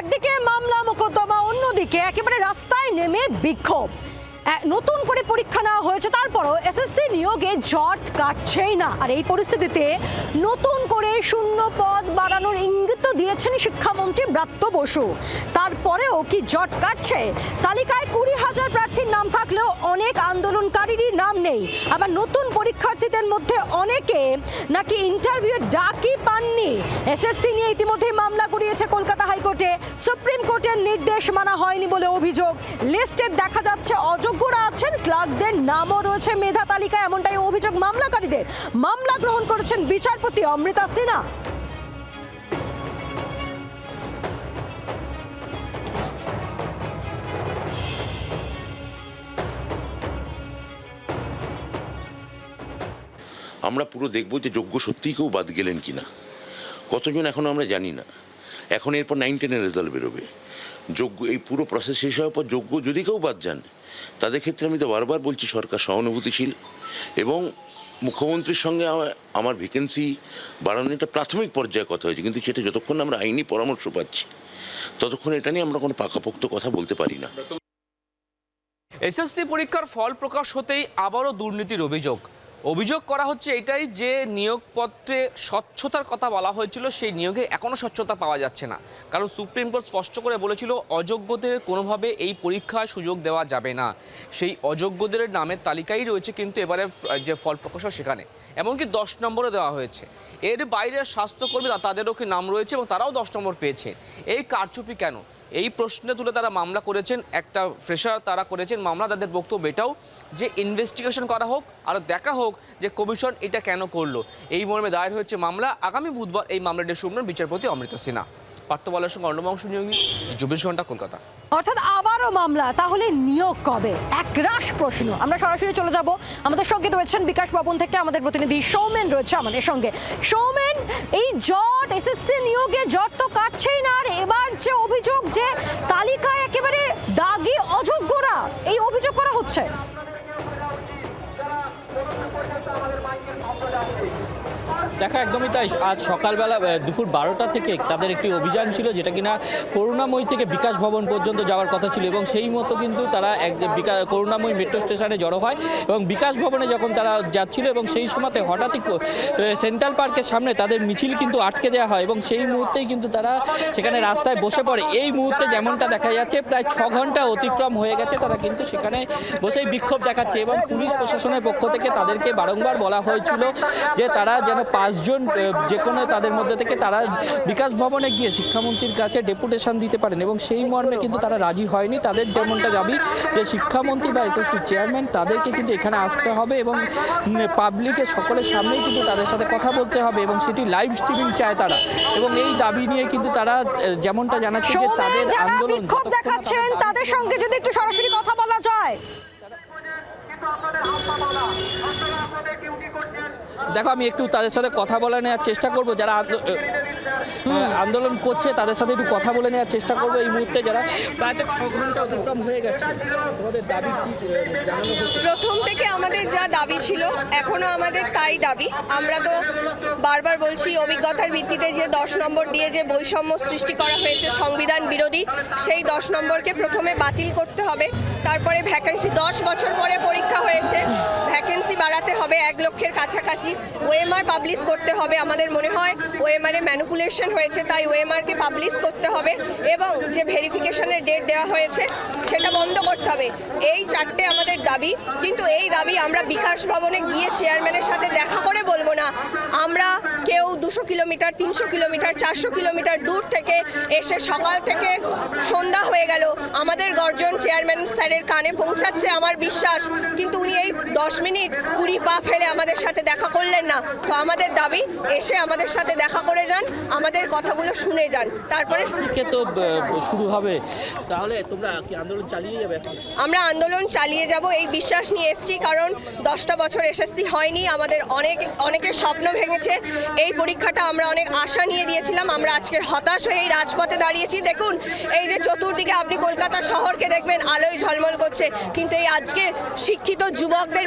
একদিকে মামলা মোকদ্দমা, অন্যদিকে একেবারে রাস্তায় নেমে বিক্ষোভ। নতুন করে পরীক্ষা নেওয়া হয়েছে, তারপরও এসএসসি নিয়োগে জট কাটছেই না। আর এই পরিস্থিতিতে নতুন করে শূন্য পদ বাড়ানোর ইঙ্গিত দিয়েছেন শিক্ষামন্ত্রী ব্রাত্য বসু। তারপরেও কি জট কাটছে? তালিকায় কুড়ি হাজার প্রার্থীর নাম থাকলেও অনেক আন্দোলনকারীরই নাম নেই। আবার নতুন পরীক্ষার্থীদের মধ্যে অনেকে নাকি ইন্টারভিউ ডাকই পাননি। এসএসসি নিয়ে ইতিমধ্যে মামলা করিয়েছে কলকাতা হাইকোর্টে। সুপ্রিম কোর্টের নির্দেশ মানা হয়নি বলে অভিযোগ। লিস্টে দেখা যাচ্ছে অযোগ্যরা আছেন, ক্লার্কদের নামও রয়েছে মেধা তালিকায়, এমনটাই অভিযোগ মামলাকারীদের। মামলা গ্রহণ করেছেন বিচারপতি অমৃতা সিনহা। আমরা পুরো দেখব যে যোগ্য সত্যিই কেউ বাদ গেলেন কিনা। কতজন এখনও আমরা জানি না। এখন এরপর নাইন টেনের রেজাল্ট বেরোবে। যোগ্য এই পুরো প্রসেস শেষ হওয়ার পর যোগ্য যদি কেউ বাদ যান, তাদের ক্ষেত্রে আমি তো বারবার বলছি সরকার সহানুভূতিশীল এবং মুখ্যমন্ত্রীর সঙ্গে আমার ভ্যাকেন্সি বাড়ানোর একটা প্রাথমিক পর্যায়ে কথা হয়েছে, কিন্তু সেটা যতক্ষণ আমরা আইনি পরামর্শ পাচ্ছি, ততক্ষণ এটা নিয়ে আমরা কোনো পাকাপোক্ত কথা বলতে পারি না। এসএসসি পরীক্ষার ফল প্রকাশ হতেই আবারও দুর্নীতির অভিযোগ। অভিযোগ করা হচ্ছে এটাই যে নিয়োগপত্রে স্বচ্ছতার কথা বলা হয়েছিল, সেই নিয়োগে এখনও স্বচ্ছতা পাওয়া যাচ্ছে না। কারণ সুপ্রিম কোর্ট স্পষ্ট করে বলেছিল, অযোগ্যদের কোনোভাবে এই পরীক্ষায় সুযোগ দেওয়া যাবে না। সেই অযোগ্যদের নামের তালিকাই রয়েছে কিন্তু এবারে যে ফল প্রকাশ সেখানে। এমনকি দশ নম্বরে দেওয়া হয়েছে। এর বাইরে স্বাস্থ্যকর্মী তাদেরও কি নাম রয়েছে এবং তারাও দশ নম্বর পেয়েছে। এই কারচুপি কেন? এই প্রশ্নে তুলে তারা মামলা করেছেন, একটা ফ্রেশার তারা করেছেন মামলা, তাদের বক্তব্য এটাও যে ইনভেস্টিগেশন করা হোক আর দেখা হোক যে কমিশন এটা কেন করল। এই মর্মে দায়ের হয়েছে মামলা। আগামী বুধবার এই মামলাটি শুনবেন বিচারপতি অমৃতা সিনহা। পার্থ সঙ্গে অন্নবংশ নিয়োগী চব্বিশ ঘণ্টা কলকাতা। অর্থাৎ আবারও মামলা, তাহলে নিয়োগ কবে? একরাশ প্রশ্ন। আমরা সরাসরি চলে যাব। আমাদের সঙ্গে রয়েছেন বিকাশ ভবন থেকে আমাদের প্রতিনিধি সৌমেন রয়েছে আমাদের সঙ্গে। সৌমেন, এই জট, এসএসসি নিয়োগে জট তো কাটছেই না, আর এবার যে অভিযোগ যে তালিকায় একেবারে দাগি অযোগ্যরা। এই অভিযোগ করা হচ্ছে। দেখা একদমই তাই। আজ সকালবেলা দুপুর বারোটা থেকে তাদের একটি অভিযান ছিল যেটা কিনা করুণাময়ী থেকে বিকাশ ভবন পর্যন্ত যাওয়ার কথা ছিল এবং সেই মতো কিন্তু তারা এক করুণাময়ী মেট্রো স্টেশনে জড়ো হয় এবং বিকাশ ভবনে যখন তারা যাচ্ছিল এবং সেই সময়তে হঠাৎই সেন্ট্রাল পার্কের সামনে তাদের মিছিল কিন্তু আটকে দেওয়া হয় এবং সেই মুহূর্তেই কিন্তু তারা সেখানে রাস্তায় বসে পড়ে। এই মুহূর্তে যেমনটা দেখা যাচ্ছে, প্রায় ছ ঘণ্টা অতিক্রম হয়ে গেছে তারা কিন্তু সেখানে বসেই বিক্ষোভ দেখাচ্ছে এবং পুলিশ প্রশাসনের পক্ষ থেকে তাদেরকে বারংবার বলা হয়েছিল যে তারা যেন পাঁচজন যে কোনো তাদের মধ্যে থেকে তারা বিকাশ ভবনে গিয়ে শিক্ষামন্ত্রীর কাছে ডেপুটেশন দিতে পারেন এবং সেই মর্মে কিন্তু তারা রাজি হয়নি। তাদের যেমনটা দাবি যে শিক্ষামন্ত্রী বা এসএসসি চেয়ারম্যান তাদেরকে কিন্তু এখানে আসতে হবে এবং পাবলিকের সকলের সামনেই কিন্তু তাদের সাথে কথা বলতে হবে এবং সেটি লাইভ স্ট্রিমিং চায় তারা। এবং এই দাবি নিয়ে কিন্তু তারা যেমনটা জানাচ্ছে যে তাদের আন্দোলন দেখাচ্ছেন তাদের সঙ্গে যদি একটু সরাসরি কথা বলা দেখো, আমি একটু তাদের সাথে কথা বলে নেওয়ার চেষ্টা করব। যারা আন্দোলন করছে, তাদের সাথে একটু কথা বলে নেওয়ার চেষ্টা করব। এই মুহূর্তে যারা হয়ে প্রথম থেকে আমাদের যা দাবি ছিল, এখনও আমাদের তাই দাবি। আমরা তো বারবার বলছি, অভিজ্ঞতার ভিত্তিতে যে দশ নম্বর দিয়ে যে বৈষম্য সৃষ্টি করা হয়েছে, সংবিধান বিরোধী, সেই দশ নম্বরকে প্রথমে বাতিল করতে হবে। তারপরে ভ্যাকেন্সি দশ বছর পরে পরীক্ষা হয়েছে। ভ্যাকেন্সি বাড়াতে হবে এক লক্ষের কাছাকাছি। ওএমআর পাবলিশ করতে হবে আমাদের মনে হয়। ওএমআরে ম্যানুপুলেশন হয়েছে, তাই ওএমআরকে পাবলিশ করতে হবে। এবং যে ভেরিফিকেশনের ডেট দেওয়া হয়েছে, সেটা বন্ধ করতে হবে। এই চারটে আমাদের দাবি, কিন্তু এই দাবি আমরা বিকাশ ভবনে গিয়ে চেয়ারম্যানের সাথে দেখা করে বলব না। আমরা কেউ দুশো কিলোমিটার, তিনশো কিলোমিটার, চারশো কিলোমিটার দূর থেকে এসে সকাল থেকে সন্ধ্যা হয়ে গেল। আমাদের গর্জন চেয়ারম্যান স্যারের কানে পৌঁছাচ্ছে আমার বিশ্বাস, কিন্তু উনি এই দশ মিনিট কুড়ি পা ফেলে আমাদের সাথে দেখা করলেন না। তো আমাদের দাবি, এসে আমাদের সাথে দেখা করে যান, আমাদের কথাগুলো শুনে যান। তারপরে তো শুরু হবে। তাহলে তোমরা আন্দোলন চালিয়ে যাবে? আমরা আন্দোলন চালিয়ে যাব, এই বিশ্বাস নিয়ে এসেছি, কারণ দশটা বছর এসএসসি হয়নি, আমাদের অনেক, অনেকের স্বপ্ন ভেঙেছে। এই পরীক্ষাটা আমরা অনেক আশা নিয়ে দিয়েছিলাম, আমরা আজকের হতাশ হয়ে এই রাজপথে দাঁড়িয়েছি। দেখুন, এই যে চতুর্দিকে আপনি কলকাতা শহরকে দেখবেন, আলোয় ঝলমল করছে, কিন্তু এই আজকে শিক্ষিত যুবকদের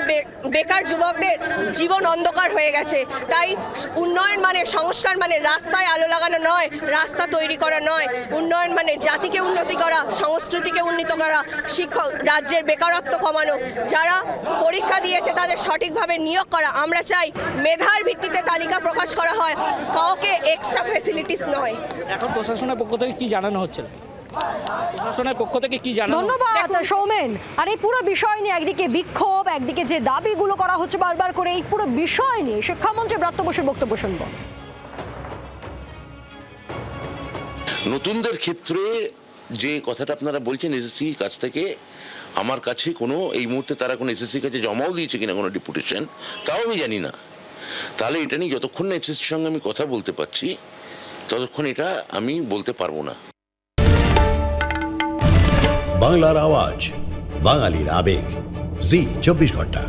বেকার যুবকদের জীবন অন্ধকার হয়ে গেছে। তাই উন্নয়ন মানে সংস্কার মানে রাস্তায় রাস্তায় আলো লাগানো নয়, রাস্তা তৈরি করা নয়। উন্নয়ন মানে জাতিকে উন্নতি করা, সংস্কৃতিকে উন্নীত করা শিক্ষক রাজ্যের বেকারত্ব কমানো যারা পরীক্ষা দিয়েছে তাদের সঠিকভাবে নিয়োগ করা। আমরা চাই মেধার ভিত্তিতে তালিকা প্রকাশ করা হয় কাউকে এক্সট্রা ফ্যাসিলিটিস নয়। এখন প্রশাসনের পক্ষ থেকে কি জানানো হচ্ছে? প্রশাসনের পক্ষ থেকে কি জানানো ধন্যবাদ সৌমেন। আর এই পুরো বিষয় নিয়ে একদিকে বিক্ষোভ একদিকে যে দাবিগুলো করা হচ্ছে বারবার করে এই পুরো বিষয় নিয়ে শিক্ষামন্ত্রী ব্রাত্য বসুর বক্তব্য শুনব। নতুনদের ক্ষেত্রে যে কথাটা আপনারা বলছেন এসএসসি কাছ থেকে, আমার কাছে কোনো, এই মুহূর্তে তারা কোনো এসএসসি কাছে জমাও দিয়েছে কিনা কোনো ডিপুটেশন, তাও আমি জানি না। তাহলে এটা নিয়ে যতক্ষণ না এসএসসির সঙ্গে আমি কথা বলতে পারছি, ততক্ষণ এটা আমি বলতে পারব না। বাংলার আওয়াজ, বাঙালির আবেগ, জি, চব্বিশ ঘণ্টা।